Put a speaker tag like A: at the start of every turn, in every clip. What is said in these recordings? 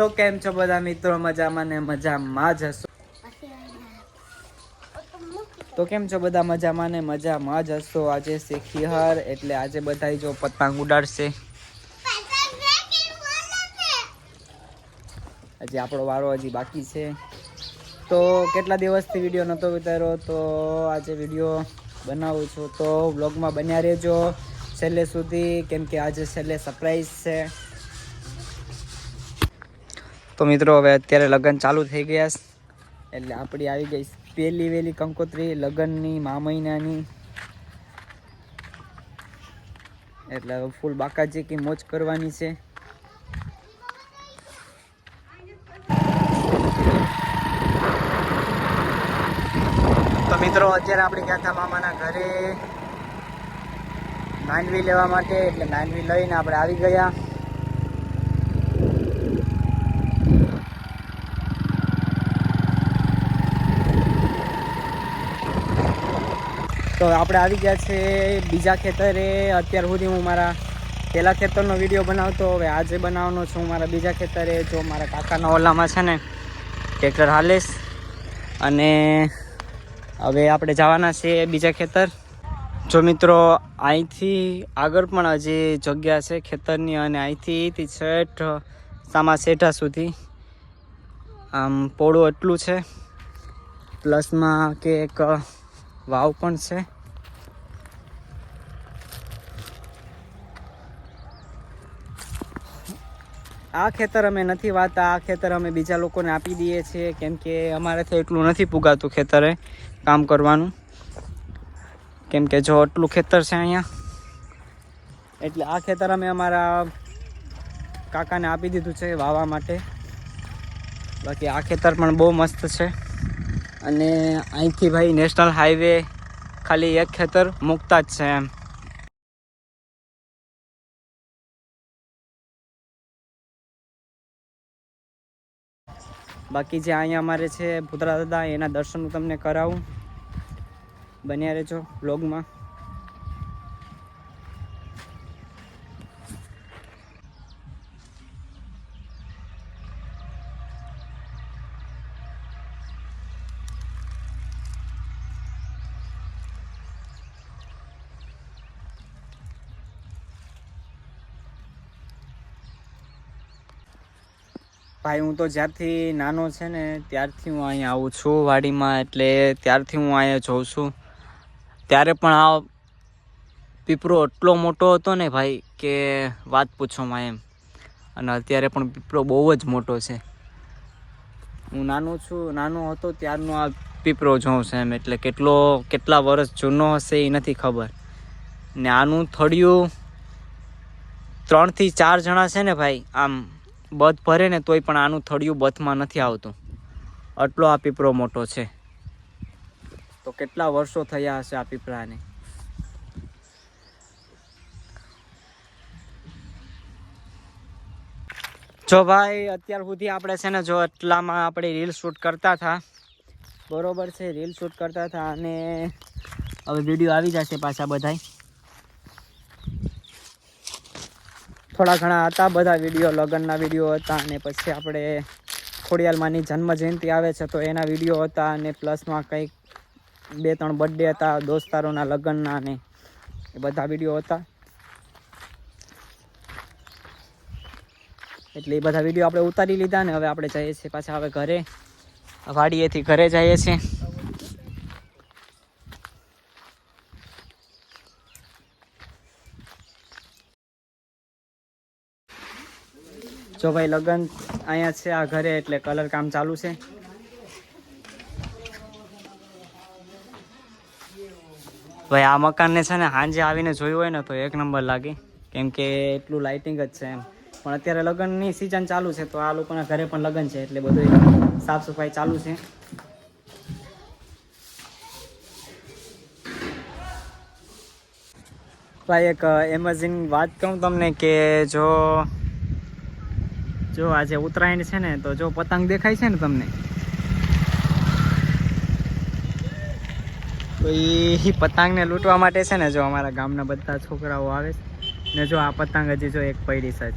A: તો કેમ છો બધા મિત્રો? મજામાં ને મજામાં જ હશો. તો કેમ છો બધા? મજામાં ને મજામાં જ હશો. આજે શેખીહર એટલે આજે બધા જો પતંગ ઉડાડશે. હજી આપણો વારો હજી બાકી છે. તો કેટલા દિવસથી વીડિયો નહોતો ઉતાર્યો? તો આજે વીડિયો બનાવું છું. તો વ્લોગમાં બન્યા રહેજો. છેલ્લે સુધી, કેમ કે આજે છેલ્લે સરપ્રાઈઝ છે. તો મિત્રો, હવે અત્યારે લગ્ન ચાલુ થઈ ગયા એટલે આપણી આવી ગઈ પહેલી વહેલી કંકોત્રી, લગ્નની મા મહિનાની એટલે ફૂલ બાકાજી કી મોજ કરવાની છે. તો મિત્રો, અત્યારે આપણે ગયા હતા મામાના ઘરે. માંડવી લેવા માટે, એટલે માંડવી લઈને આપણે આવી ગયા. તો આપણે આવી ગયા છે બીજા ખેતરે. અત્યાર સુધી હું મારા પહેલાં ખેતરનો વીડિયો બનાવતો, હવે આજે બનાવવાનો છું મારા બીજા ખેતરે, જો મારા કાકાના ઓલામાં છે ને, ટ્રેક્ટર હાલેશ. અને હવે આપણે જવાના છે બીજા ખેતર. જો મિત્રો, અહીંથી આગળ પણ હજી જગ્યા છે ખેતરની, અને અહીંથી છેઠ, સામા શેઠા સુધી. આમ પોળું એટલું છે. પ્લસમાં કે એક વાવ પણ છે. આ ખેતર અમે નથી વાતા આ ખેતર અમે બીજા લોકોને આપી દઈએ છીએ, કેમ કે અમારાથી એટલું નથી પુગાતું ખેતરે કામ કરવાનું. કેમ કે જો એટલું ખેતર છે અહીંયા, એટલે આ ખેતર અમે અમારા કાકાને આપી દીધું છે વાવા માટે. બાકી આ ખેતર પણ બહુ મસ્ત છે. અને અહીંથી ભાઈ નેશનલ હાઈવે ખાલી એક ખેતર મુકતા જ છે એમ. બાકી જે અહીંયા અમારે છે ભૂતરા દાદા, એના દર્શન તમને કરાવું. બન્યા રહેજો બ્લોગમાં ભાઈ, હું તો જ્યારથી નાનો છે ને, ત્યારથી હું અહીંયા આવું છું વાડીમાં, એટલે ત્યારથી હું અહીંયા જોઉં છું. ત્યારે પણ આ પીપરો એટલો મોટો હતો ને ભાઈ, કે વાત પૂછોમાં એમ. અને અત્યારે પણ પીપરો બહુ જ મોટો છે. હું નાનો છું, નાનો હતો, ત્યારનો આ પીપરો જોઉં છે એમ. એટલે કેટલો, કેટલા વર્ષ જૂનો હશે એ નથી ખબર. ને આનું થળિયું ત્રણથી ચાર જણા છે ને ભાઈ, આમ બથ ભરે ને તોય પણ આનું થળિયું બથમાં નથી આવતું. આટલો આ પીપળો મોટો છે. તો કેટલા વર્ષો થયા હશે આ પીપળાને? જો ભાઈ, અત્યાર સુધી આપણે છે ને જો એટલામાં આપણે રીલ શૂટ કરતા હતા. બરોબર છે, રીલ શૂટ કરતા હતા અને હવે વીડિયો આવી જશે પાછા બધાય. થોડા ઘણા હતા, બધા વીડિયો, લગ્નના વીડિયો હતા અને પછી આપણે ખોડિયાલમાંની જન્મજયંતિ આવે છે તો એના વીડિયો હતા અને પ્લસમાં કંઈક બે ત્રણ બર્થડે હતા, દોસ્તારોના લગ્નના અને એ બધા વીડિયો હતા. એટલે એ બધા વીડિયો આપણે ઉતારી લીધા ને હવે આપણે જઈએ છીએ પાછા હવે ઘરે, વાડીએથી ઘરે જઈએ છીએ. જો ભાઈ લગ્ન અહીંયા છે આ ઘરે એટલે કલર કામ ચાલુ છે. ભાઈ આ મકાનને છે ને સાંજે આવીને જોયું હોય ને તો એક નંબર લાગે. કેમ કે એટલું લાઇટિંગ જ છે એમ. પણ અત્યારે લગ્નની સિઝન ચાલુ છે તો આ લોકોના ઘરે પણ લગ્ન છે એટલે બધું સાફ સફાઈ ચાલુ છે. ભાઈ એક એમેઝિંગ વાત કહું તમને કે જો જો આજે ઉત્તરાયણ છે ને, તો જો પતંગ દેખાય છે ને તમને? પતંગ ને લૂંટવા માટે છે ને, જો અમારા ગામના બધા છોકરાઓ આવે છે, ને જો આ પતંગ હજી જો એક પૈડી છે.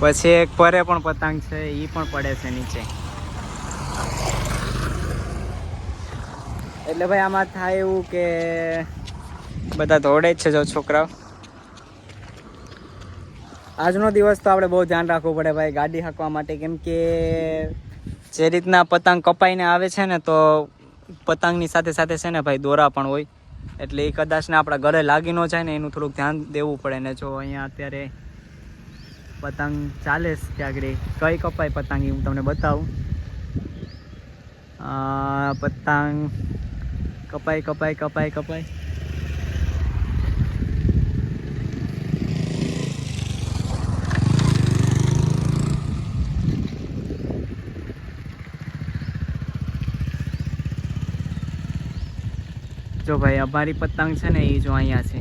A: પછી એક પરે પણ પતંગ છે એ પણ પડે છે નીચે. એટલે ભાઈ આમાં થાય એવું કે બધા દોડે જ છે જો છોકરાઓ. આજનો દિવસ તો આપણે બહુ ધ્યાન રાખવું પડે ભાઈ, ગાડી હાંકવા માટે. કેમ કે જે રીતના પતંગ કપાઈને આવે છે ને, તો પતંગની સાથે સાથે છે ને ભાઈ દોરા પણ હોય. એટલે એ કદાચ ને આપણા ઘરે લાગી ન જાય ને, એનું થોડુંક ધ્યાન દેવું પડે. ને જો અહીંયા અત્યારે પતંગ ચાલે છે ત્યાં કઈ કપાય પતંગ હું તમને બતાવું. પતંગ કપાય કપાય કપાય કપાય. જો ભાઈ, અમારી પતંગ છે ને, એ જો અહીંયા છે.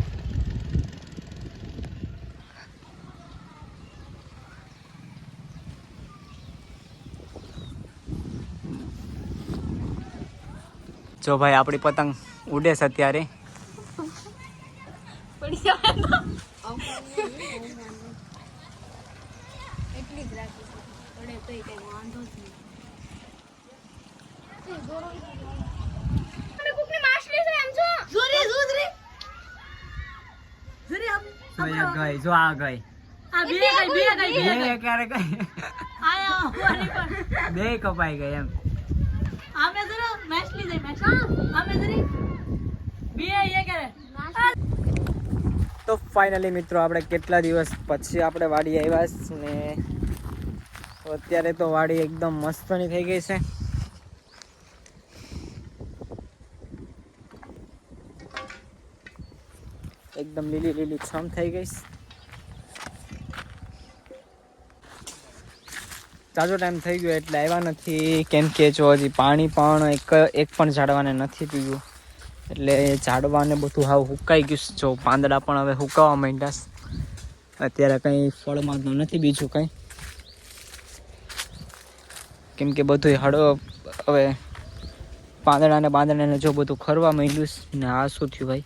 A: જો ભાઈ, આપણી પતંગ ઉડે છે અત્યારે.
B: એટલી જ રાખી છે પડે તોય કઈ વાંધો જ નહીં અમે કોકની માછલી છે એમ છો જોરી જોરી જોરી આમ
A: જો એક ગઈ જો આ ગઈ.
B: આ બે ગઈ બે ગઈ
A: બે ક્યારે ગઈ?
B: આયો
A: બે કપાઈ ગઈ એમ.
B: અમે જરા માછલી જઈ મેચ અમે જરી બે એ કરે
A: તો ફાઇનલી મિત્રો આપણે કેટલા દિવસ પછી આપણે વાડી આવ્યા ને? અત્યારે તો વાડી એકદમ મસ્તની થઈ ગઈ છે. એકદમ લીલી લીલી છમ થઈ ગઈ. તાજો ટાઈમ થઈ ગયો એટલે આવ્યા નથી. કેમ કે જો હજી પાણી પણ એક એક પણ ઝાડવાને નથી પીવું એટલે ઝાડવાને બધું હાવ હુકાઈ ગયું જો પાંદડા પણ હવે હુકાવા માંડ્યા અત્યારે કંઈ ફળમાં નથી બીજું કંઈ. કેમ કે બધું હળો હવે પાંદડા ને પાંદડાને જો બધું ખરવા માંડ્યું ને આ શું થયું ભાઈ?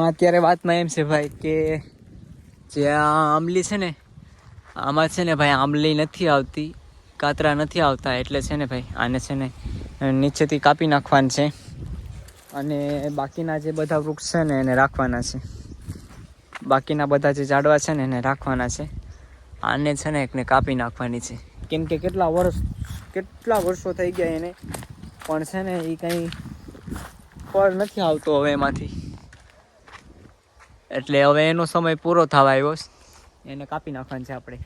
A: એમાં અત્યારે વાતમાં એમ છે ભાઈ કે જે આ આંબલી છે ને, આમાં છે ને ભાઈ આંબલી નથી આવતી, કાતરા નથી આવતા, એટલે છે ને ભાઈ આને છે ને નીચેથી કાપી નાખવાનું છે અને બાકીના જે બધા વૃક્ષ છે ને એને રાખવાના છે. બાકીના બધા જે ઝાડવા છે ને એને રાખવાના છે. આને છે ને એકને કાપી નાખવાની છે. કેમ કે કેટલા વર્ષ, કેટલા વર્ષો થઈ ગયા એને, પણ છે ને એ કંઈ ફળ નથી આવતો હવે એમાંથી. એટલે હવે એનો સમય પૂરો થવા આવ્યો. એને કાપી નાખવાનું છે આપણે.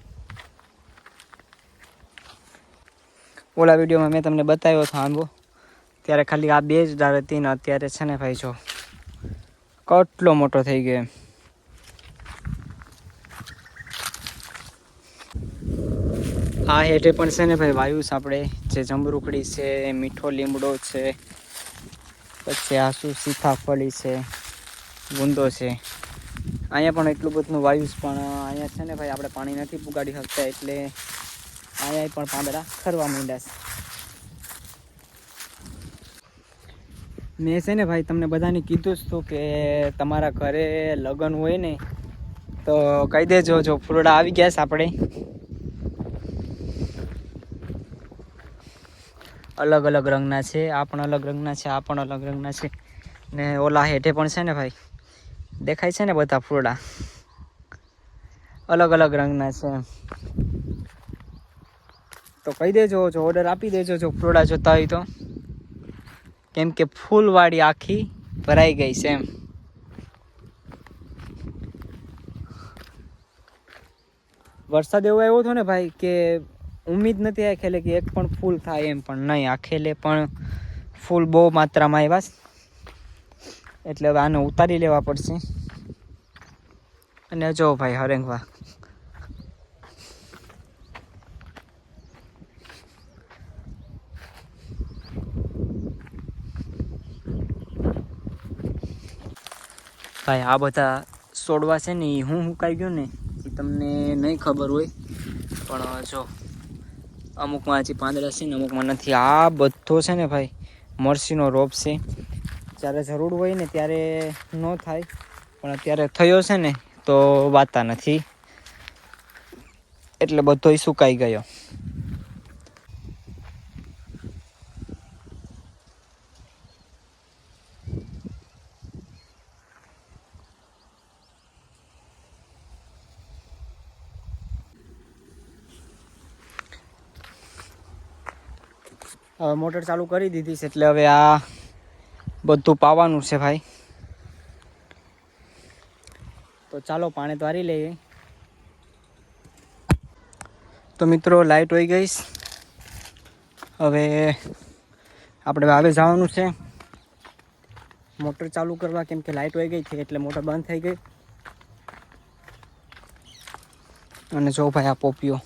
A: ઓલા વિડીયોમાં મેં તમને બતાવ્યો હતો આંબો. ત્યારે ખાલી આ બે જ ડાળ હતી ને અત્યારે છે ને ભાઈ જો, કેટલો મોટો થઈ ગયો એમ. આ હેઠે પણ છે ને ભાઈ વાયુસ આપણે, જે જમરૂકડી છે, મીઠો લીમડો છે, પછી આસુ સીતાફળી છે, ગુંદો છે. અહીંયા પણ એટલું બધું વાયુસ પણ અહીંયા છે ને ભાઈ આપણે પાણી નથી પુગાડી શકતા, એટલે અહીંયા પણ પાંદડા ખરવા માંડ્યા છે. મેં છે ને ભાઈ તમને બધાને કીધું જ હતું કે તમારા ઘરે લગ્ન હોય ને, તો કહી દેજો, જો ફૂલડા આવી ગયા છે આપણે. અલગ અલગ રંગના છે, આ પણ અલગ રંગના છે, આ પણ અલગ રંગના છે. ને ઓલા હેઠે પણ છે ને ભાઈ દેખાય છે ને બધા ફૂલડા અલગ અલગ રંગના છે. તો કહી દેજો, જો ઓર્ડર આપી દેજો, જો ફૂલડા જોતા હોય તો. કેમ કે ફૂલવાળી આખી ભરાઈ ગઈ છે એમ. વરસાદ એવો આવ્યો હતો ને ભાઈ કે ઉમ્મીદ નથી આખેલે કે એક પણ ફૂલ થાય એમ, પણ નહીં, આખેલે પણ ફૂલ બહુ માત્રામાં આવ્યા એટલે હવે આને ઉતારી લેવા પડશે. અને જો ભાઈ હરેંગવા ભાઈ, આ બધા છોડવા છે ને, એ હું હુકાઈ ગયો ને, એ તમને નહીં ખબર હોય, પણ જો. અમુકમાં હજી પાંદડા છે ને, અમુકમાં નથી. આ બધો છે ને ભાઈ, મરસીનો રોપ છે. જ્યારે જરૂર હોય ને, ત્યારે ન થાય. પણ અત્યારે થયો છે ને તો વાતા નથી. એટલે બધોય સુકાઈ ગયો. હવે મોટર ચાલુ કરી દીધી છે એટલે હવે આ બધું પાવાનું છે ભાઈ. તો ચાલો પાણી તો હારી લઈએ. તો મિત્રો, લાઈટ હોઈ ગઈ. હવે આપણે વાવે જવાનું છે. મોટર ચાલુ કરવા, કેમ કે લાઈટ હોઈ ગઈ છે, એટલે મોટર બંધ થઈ ગઈ. અને જો ભાઈ આ પોપીઓ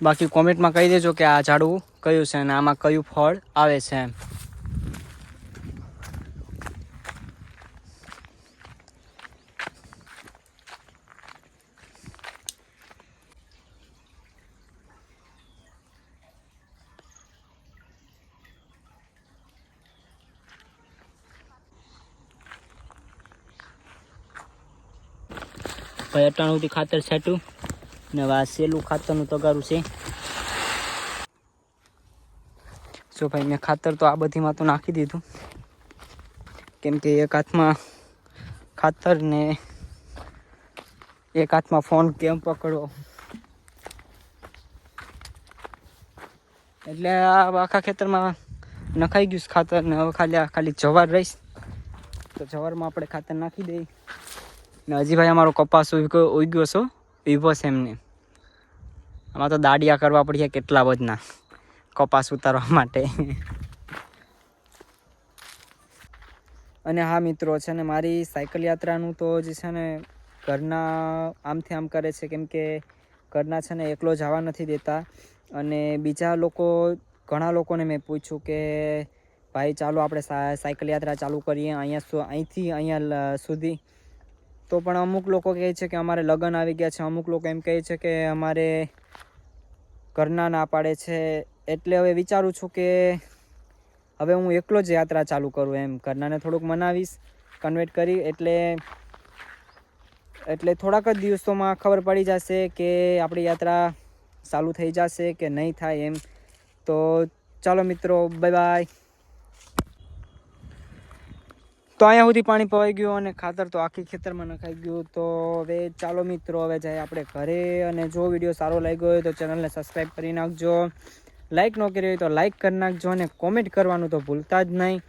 A: બાકી કોમેન્ટમાં કહી દેજો કે આ ઝાડવું કયું છે અને આમાં કયું ફળ આવે છે એમ. ભાઈ અટાણુંથી ખાતર છાંટ્યું. ને આ સેલું ખાતરનું તગારું છે. જો ભાઈ, મેં ખાતર તો આ બધીમાં તો નાખી દીધું. કેમ કે એક હાથમાં ખાતર ને એક હાથમાં ફોન કેમ પકડવો? એટલે આ આખા ખેતરમાં નખાઈ ગયું ખાતર ને હવે ખાલી ખાલી જવાર રહીશ. તો જવારમાં આપણે ખાતર નાખી દઈએ. ને હજી ભાઈ અમારો કપાસ ઉગ્યો છો. ઊભો છે એમને. આમાં તો દાડિયા કરવા પડશે કેટલા બધના કપાસ ઉતારવા માટે. અને હા મિત્રો, છે ને મારી સાયકલ યાત્રાનું તો જે છે ને ઘરના આમથી આમ કરે છે કેમ કે ઘરના છે ને એકલો જવા નથી દેતા. અને બીજા લોકો, ઘણા લોકોને મેં પૂછ્યું કે, ભાઈ ચાલો આપણે સાયકલ યાત્રા ચાલુ કરીએ. અહીંયા અહીંથી અહીંયા સુધી તો પણ અમુક લોકો કહે છે કે અમારે લગ્ન આવી ગયા છે. અમુક લોકો એમ કહે છે કે અમારે ઘરના ના પાડે છે. એટલે હવે વિચારું છું કે હવે હું એકલો જ યાત્રા ચાલુ કરું એમ. ઘરનાને થોડુંક મનાવીશ કન્વર્ટ કરી, એટલે એટલે થોડાક જ દિવસોમાં ખબર પડી જશે કે આપણી યાત્રા ચાલુ થઈ જશે કે નહીં થાય એમ. તો ચાલો મિત્રો બાય બાય તો અહીંયા સુધી પાણી પવાઈ ગયું અને ખાતર તો આખી ખેતરમાં નખાઈ ગયું. તો હવે ચાલો મિત્રો, હવે જાય આપણે ઘરે અને જો વીડિયો સારો લાગ્યો હોય તો ચેનલને સબસ્ક્રાઈબ કરી નાખજો. લાઈક ન કરી હોય તો લાઈક કરી નાખજો અને કોમેન્ટ કરવાનું તો ભૂલતા જ નહીં.